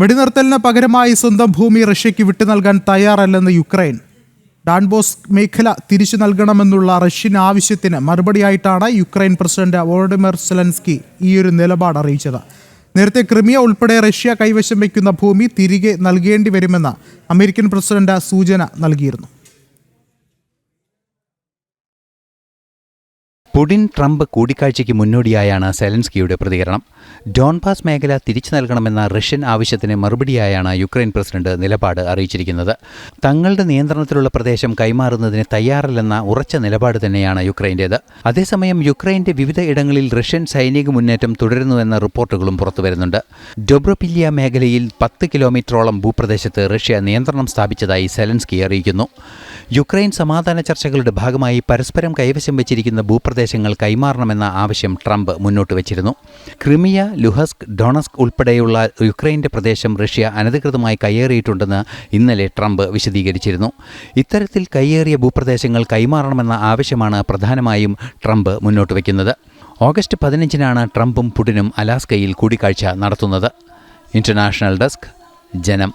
വെടിനിർത്തലിന് പകരമായി സ്വന്തം ഭൂമി റഷ്യയ്ക്ക് വിട്ടു നൽകാൻ തയ്യാറല്ലെന്ന് യുക്രൈൻ. ഡാൻബോസ് മേഖല തിരിച്ചു നൽകണമെന്നുള്ള റഷ്യൻ ആവശ്യത്തിന് മറുപടിയായിട്ടാണ് യുക്രൈൻ പ്രസിഡന്റ് വോളഡിമിർ സെലൻസ്കി ഈയൊരു നിലപാട് അറിയിച്ചത്. നേരത്തെ ക്രിമിയ ഉൾപ്പെടെ റഷ്യ കൈവശം വയ്ക്കുന്ന ഭൂമി തിരികെ നൽകേണ്ടി വരുമെന്ന് അമേരിക്കൻ പ്രസിഡന്റ് സൂചന നൽകിയിരുന്നു. പുടിൻ ട്രംപ് കൂടിക്കാഴ്ചയ്ക്ക് മുന്നോടിയായാണ് സെലൻസ്കിയുടെ പ്രതികരണം. ഡോൺബാസ് മേഖല തിരിച്ചു നൽകണമെന്ന റഷ്യൻ ആവശ്യത്തിന് മറുപടിയായാണ് യുക്രൈൻ പ്രസിഡന്റ് നിലപാട് അറിയിച്ചിരിക്കുന്നത്. തങ്ങളുടെ നിയന്ത്രണത്തിലുള്ള പ്രദേശം കൈമാറുന്നതിന് തയ്യാറല്ലെന്ന ഉറച്ച നിലപാട് തന്നെയാണ് യുക്രൈന്റേത്. അതേസമയം യുക്രൈന്റെ വിവിധ ഇടങ്ങളിൽ റഷ്യൻ സൈനിക മുന്നേറ്റം തുടരുന്നുവെന്ന റിപ്പോർട്ടുകളും പുറത്തുവരുന്നുണ്ട് ഡൊബ്രോപില്യ മേഖലയിൽ പത്ത് കിലോമീറ്ററോളം ഭൂപ്രദേശത്ത് റഷ്യ നിയന്ത്രണം സ്ഥാപിച്ചതായി സെലൻസ്കി അറിയിക്കുന്നു. യുക്രൈൻ സമാധാന ചർച്ചകളുടെ ഭാഗമായി പരസ്പരം കൈവശം വെച്ചിരിക്കുന്ന ഭൂപ്രദേശങ്ങൾ കൈമാറണമെന്ന ആവശ്യം ട്രംപ് മുന്നോട്ട് വച്ചിരുന്നു. ക്രിമിയ ലുഹസ്ക് ഡൊണസ്ക് ഉൾപ്പെടെയുള്ള യുക്രൈന്റെ പ്രദേശം റഷ്യ അനധികൃതമായി കയ്യേറിയിട്ടുണ്ടെന്ന് ഇന്നലെ ട്രംപ് വിശദീകരിച്ചിരുന്നു. ഇത്തരത്തിൽ കയ്യേറിയ ഭൂപ്രദേശങ്ങൾ കൈമാറണമെന്ന ആവശ്യമാണ് പ്രധാനമായും ട്രംപ് മുന്നോട്ട് വയ്ക്കുന്നത് ഓഗസ്റ്റ് പതിനഞ്ചിനാണ് ട്രംപും പുടിനും അലാസ്കയിൽ കൂടിക്കാഴ്ച നടത്തുന്നത്. ഇന്റർനാഷണൽ ഡെസ്ക് ജനം.